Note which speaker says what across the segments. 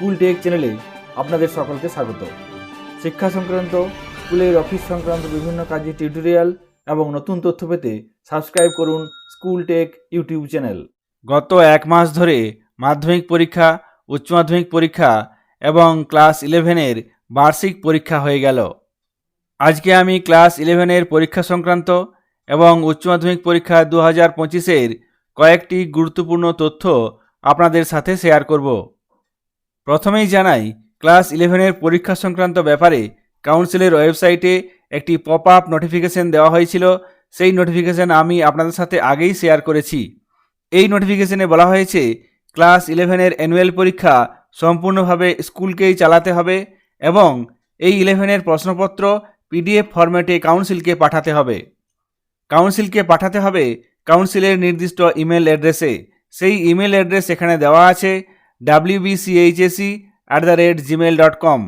Speaker 1: School take চ্যানেলে আপনাদের সকলকে স্বাগত। শিক্ষা সংক্রান্ত, স্কুলের অফিস সংক্রান্ত বিভিন্ন কাজের টিউটোরিয়াল এবং নতুন তথ্য পেতে সাবস্ক্রাইব করুন স্কুল টেক ইউটিউব চ্যানেল। গত এক মাস ধরে মাধ্যমিক পরীক্ষা, উচ্চ মাধ্যমিক পরীক্ষা এবং ক্লাস ইলেভেনের বার্ষিক পরীক্ষা হয়ে গেল। আজকে আমি ক্লাস ইলেভেনের পরীক্ষা সংক্রান্ত এবং উচ্চ মাধ্যমিক পরীক্ষা দু হাজার পঁচিশের কয়েকটি গুরুত্বপূর্ণ তথ্য আপনাদের সাথে শেয়ার করব। প্রথমেই জানাই, ক্লাস ইলেভেনের পরীক্ষা সংক্রান্ত ব্যাপারে কাউন্সিলের ওয়েবসাইটে একটি পপ আপ নোটিফিকেশন দেওয়া হয়েছিল। সেই নোটিফিকেশন আমি আপনাদের সাথে আগেই শেয়ার করেছি। এই নোটিফিকেশনে বলা হয়েছে, ক্লাস ইলেভেনের অ্যানুয়াল পরীক্ষা সম্পূর্ণভাবে স্কুলকেই চালাতে হবে এবং এই ইলেভেনের প্রশ্নপত্র পিডিএফ ফরম্যাটে কাউন্সিলকে পাঠাতে হবে। কাউন্সিলকে পাঠাতে হবে কাউন্সিলের নির্দিষ্ট ইমেল অ্যাড্রেসে। সেই ইমেল অ্যাড্রেস এখানে দেওয়া আছে। WBCHAC at the rate Gmail dot com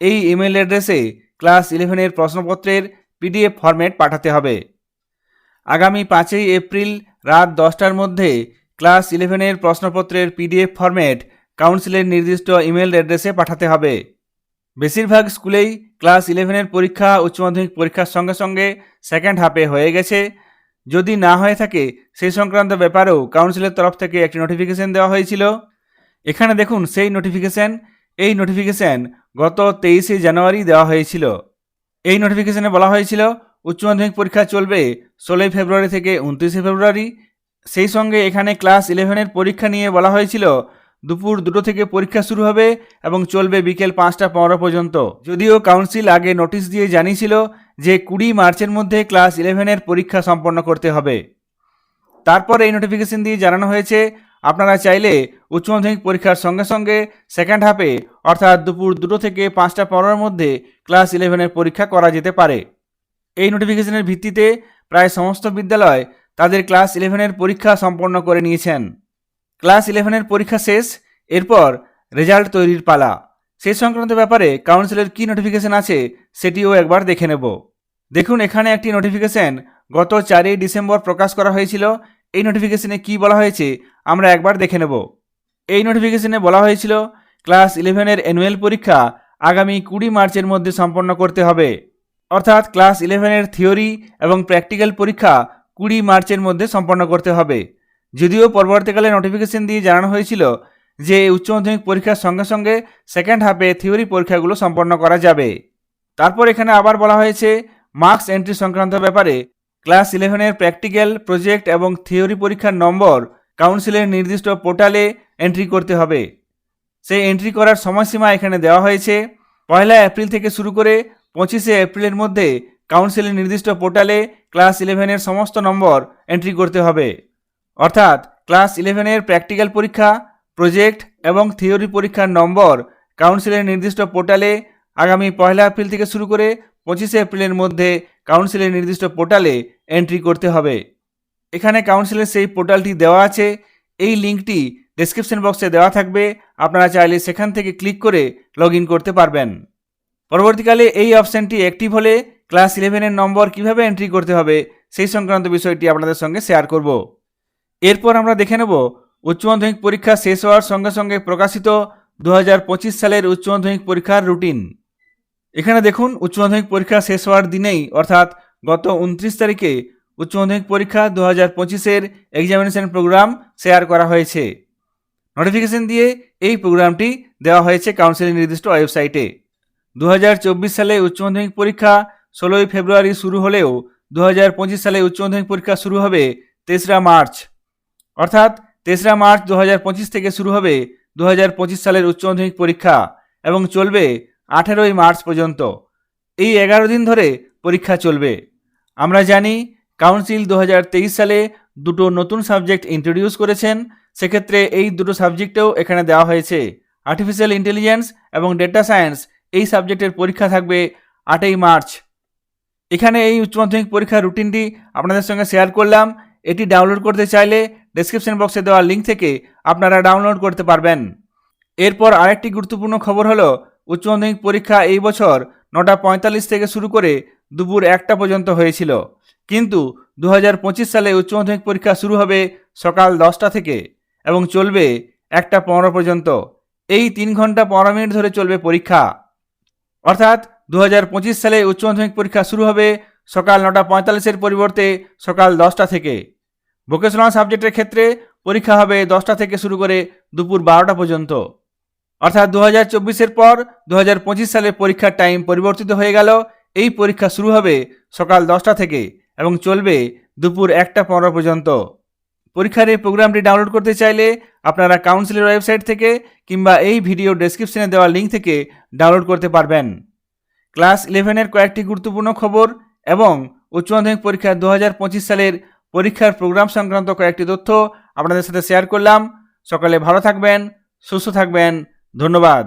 Speaker 1: এই ইমেল অ্যাড্রেসে ক্লাস ইলেভেনের প্রশ্নপত্রের পিডিএফ ফরম্যাট পাঠাতে হবে। আগামী পাঁচই এপ্রিল রাত দশটার মধ্যে ক্লাস ইলেভেনের প্রশ্নপত্রের পিডিএফ ফরম্যাট কাউন্সিলের নির্দিষ্ট ইমেল অ্যাড্রেসে পাঠাতে হবে। বেশিরভাগ স্কুলেই ক্লাস ইলেভেনের পরীক্ষা উচ্চ মাধ্যমিক পরীক্ষার সঙ্গে সঙ্গে সেকেন্ড হাফে হয়ে গেছে। যদি না হয়ে থাকে, সেই সংক্রান্ত ব্যাপারেও কাউন্সিলের তরফ থেকে একটি নোটিফিকেশন দেওয়া হয়েছিল। এখানে দেখুন, সেই নোটিফিকেশান এই নোটিফিকেশন গত তেইশে জানুয়ারি দেওয়া হয়েছিল। এই নোটিফিকেশানে বলা হয়েছিল, উচ্চ মাধ্যমিক পরীক্ষা চলবে ষোলোই ফেব্রুয়ারি থেকে উনত্রিশে ফেব্রুয়ারি। সেই সঙ্গে এখানে ক্লাস ইলেভেনের পরীক্ষা নিয়ে বলা হয়েছিল, দুপুর দুটো থেকে পরীক্ষা শুরু হবে এবং চলবে বিকেল পাঁচটা পনেরো পর্যন্ত। যদিও কাউন্সিল আগে নোটিশ দিয়ে জানিয়েছিল যে কুড়ি মার্চের মধ্যে ক্লাস ইলেভেনের পরীক্ষা সম্পন্ন করতে হবে। তারপর এই নোটিফিকেশন দিয়ে জানানো হয়েছে আপনারা চাইলে উচ্চ মাধ্যমিক পরীক্ষার সঙ্গে সঙ্গে সেকেন্ড হাফে অর্থাৎ দুপুর দুটো থেকে পাঁচটা পনেরোর মধ্যে ক্লাস ইলেভেনের পরীক্ষা করা যেতে পারে। এই নোটিফিকেশনের ভিত্তিতে প্রায় সমস্ত বিদ্যালয় তাদের ক্লাস ইলেভেনের পরীক্ষা সম্পন্ন করে নিয়েছেন। ক্লাস ইলেভেনের পরীক্ষা শেষ, এরপর রেজাল্ট তৈরির পালা। সেই সংক্রান্ত ব্যাপারে কাউন্সিলের কী নোটিফিকেশন আছে সেটিও একবার দেখে নেব। দেখুন, এখানে একটি নোটিফিকেশন গত চারই ডিসেম্বর প্রকাশ করা হয়েছিল। এই নোটিফিকেশনে কি বলা হয়েছে, আমরা একবার দেখে নেব। এই নোটিফিকেশনে বলা হয়েছিল ক্লাস ইলেভেনের অ্যানুয়াল পরীক্ষা আগামী কুড়ি মার্চের মধ্যে সম্পন্ন করতে হবে। অর্থাৎ ক্লাস ইলেভেনের থিওরি এবং প্র্যাকটিক্যাল পরীক্ষা কুড়ি মার্চের মধ্যে সম্পন্ন করতে হবে। যদিও পরবর্তীকালে নোটিফিকেশন দিয়ে জানানো হয়েছিল যে উচ্চ মাধ্যমিক পরীক্ষার সঙ্গে সঙ্গে সেকেন্ড হাফে থিওরি পরীক্ষাগুলো সম্পন্ন করা যাবে। তারপর এখানে আবার বলা হয়েছে মার্কস এন্ট্রি সংক্রান্ত ব্যাপারে ক্লাস ইলেভেনের প্র্যাকটিক্যাল প্রজেক্ট এবং থিওরি পরীক্ষার নম্বর কাউন্সিলের নির্দিষ্ট পোর্টালে এন্ট্রি করতে হবে। সেই এন্ট্রি করার সময়সীমা এখানে দেওয়া হয়েছে। পয়লা এপ্রিল থেকে শুরু করে পঁচিশে এপ্রিলের মধ্যে কাউন্সিলের নির্দিষ্ট পোর্টালে ক্লাস ইলেভেনের সমস্ত নম্বর এন্ট্রি করতে হবে। অর্থাৎ ক্লাস ইলেভেনের প্র্যাকটিক্যাল পরীক্ষা, প্রজেক্ট এবং থিওরি পরীক্ষার নম্বর কাউন্সিলের নির্দিষ্ট পোর্টালে আগামী পয়লা এপ্রিল থেকে শুরু করে পঁচিশে এপ্রিলের মধ্যে কাউন্সিলের নির্দিষ্ট পোর্টালে এন্ট্রি করতে হবে। এখানে কাউন্সিলের সেই পোর্টালটি দেওয়া আছে। এই লিঙ্কটি ডেসক্রিপশন বক্সে দেওয়া থাকবে। আপনারা চাইলে সেখান থেকে ক্লিক করে লগ করতে পারবেন। পরবর্তীকালে এই অপশানটি অ্যাক্টিভ হলে ক্লাস ইলেভেনের নম্বর কীভাবে এন্ট্রি করতে হবে সেই সংক্রান্ত বিষয়টি আপনাদের সঙ্গে শেয়ার করব। এরপর আমরা দেখে নেব উচ্চ মাধ্যমিক পরীক্ষা শেষ হওয়ার সঙ্গে সঙ্গে প্রকাশিত দু হাজার পঁচিশ সালের উচ্চ মাধ্যমিক পরীক্ষার রুটিন এখানে দেখুন, উচ্চ মাধ্যমিক পরীক্ষা শেষ হওয়ার দিনেই, অর্থাৎ গত উনত্রিশ তারিখে উচ্চ মাধ্যমিক পরীক্ষা দু হাজার পঁচিশের এক্সামিনেশন প্রোগ্রাম শেয়ার করা হয়েছে। নোটিফিকেশন দিয়ে এই প্রোগ্রামটি দেওয়া হয়েছে কাউন্সিলের নির্দিষ্ট ওয়েবসাইটে দু হাজার চব্বিশ সালে উচ্চ মাধ্যমিক পরীক্ষা ষোলোই ফেব্রুয়ারি শুরু হলেও দু হাজার পঁচিশ সালে উচ্চ মাধ্যমিক পরীক্ষা শুরু হবে তেসরা মার্চ। অর্থাৎ তেসরা মার্চ দু হাজার পঁচিশ থেকে শুরু হবে দু হাজার পঁচিশ সালের উচ্চ মাধ্যমিক পরীক্ষা এবং চলবে আঠেরোই মার্চ পর্যন্ত। এই এগারো দিন ধরে পরীক্ষা চলবে। আমরা জানি কাউন্সিল দু হাজার তেইশ সালে দুটো নতুন সাবজেক্ট ইন্ট্রোডিউস করেছেন। সেক্ষেত্রে এই দুটো সাবজেক্টেও এখানে দেওয়া হয়েছে আর্টিফিশিয়াল ইন্টেলিজেন্স এবং ডেটা সায়েন্স এই সাবজেক্টের পরীক্ষা থাকবে আটই মার্চ। এখানে এই উচ্চ মাধ্যমিক পরীক্ষার রুটিনটি আপনাদের সঙ্গে শেয়ার করলাম। এটি ডাউনলোড করতে চাইলে ডেসক্রিপশন বক্সে দেওয়া লিঙ্ক থেকে আপনারা ডাউনলোড করতে পারবেন। এরপর আরেকটি গুরুত্বপূর্ণ খবর হলো, উচ্চ মাধ্যমিক পরীক্ষা এই বছর নটা পঁয়তাল্লিশ থেকে শুরু করে দুপুর একটা পর্যন্ত হয়েছিল। কিন্তু দু হাজার পঁচিশ সালে উচ্চ মাধ্যমিক পরীক্ষা শুরু হবে সকাল দশটা থেকে এবং চলবে একটা পনেরো পর্যন্ত। এই তিন ঘণ্টা পনেরো মিনিট ধরে চলবে পরীক্ষা। অর্থাৎ দু হাজার পঁচিশ সালে উচ্চ মাধ্যমিক পরীক্ষা শুরু হবে সকাল নটা পঁয়তাল্লিশের পরিবর্তে সকাল দশটা থেকে। ভোকেশনাল সাবজেক্টের ক্ষেত্রে পরীক্ষা হবে দশটা থেকে শুরু করে দুপুর বারোটা পর্যন্ত। অর্থাৎ দু হাজার পর দু সালে পরীক্ষার টাইম পরিবর্তিত হয়ে গেল। এই পরীক্ষা শুরু হবে সকাল দশটা থেকে এবং চলবে দুপুর একটা পনেরো পর্যন্ত। পরীক্ষার এই প্রোগ্রামটি ডাউনলোড করতে চাইলে আপনারা কাউন্সিলের ওয়েবসাইট থেকে কিংবা এই ভিডিও ডেসক্রিপশনে দেওয়া লিঙ্ক থেকে ডাউনলোড করতে পারবেন। ক্লাস ইলেভেনের কয়েকটি গুরুত্বপূর্ণ খবর এবং উচ্চ মাধ্যমিক পরীক্ষা দু হাজার পঁচিশ সালের পরীক্ষার প্রোগ্রাম সংক্রান্ত কয়েকটি তথ্য আপনাদের সাথে শেয়ার করলাম। সকালে ভালো থাকবেন, সুস্থ থাকবেন, ধন্যবাদ।